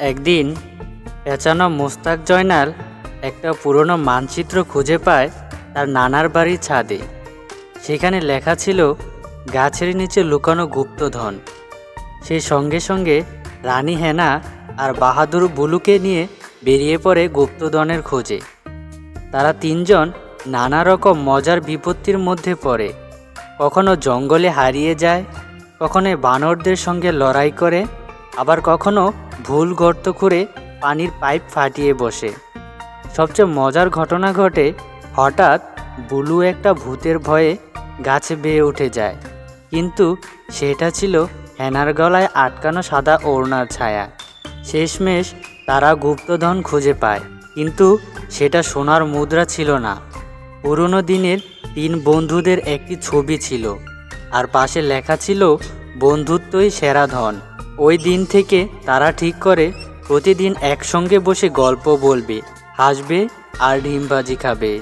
একদিন পেঁচানো মোস্তাক জয়নাল একটা পুরনো মানচিত্র খুঁজে পায় তার নানার বাড়ির ছাদে। সেখানে লেখা ছিল, গাছের নিচে লুকানো গুপ্তধন। সে সঙ্গে সঙ্গে রানী হেনা আর বাহাদুর বুলুকে নিয়ে বেরিয়ে পড়ে গুপ্তধনের খোঁজে। তারা তিনজন নানা রকম মজার বিপত্তির মধ্যে পড়ে। কখনো জঙ্গলে হারিয়ে যায়, কখনো বানরদের সঙ্গে লড়াই করে আবার কখনো ভুল গর্ত খুঁড়ে পানির পাইপ ফাটিয়ে বসে। সবচেয়ে মজার ঘটনা ঘটে হঠাৎ বুলু একটা ভূতের ভয়ে গাছে বেয়ে উঠে যায়। কিন্তু সেটা ছিল হেনার গলায় আটকানো সাদা ওড়নার ছায়া। শেষমেশ তারা গুপ্তধন খুঁজে পায়, কিন্তু সেটা সোনার মুদ্রা ছিল না। পুরনো দিনের তিন বন্ধুদের একটি ছবি ছিল, আর পাশে লেখা ছিল, বন্ধুত্বই সেরা ধন। ওই দিন থেকে তারা ঠিক করে, প্রতিদিন একসঙ্গে বসে গল্প বলবে, হাসবে আর ডিমবাজি খাবে।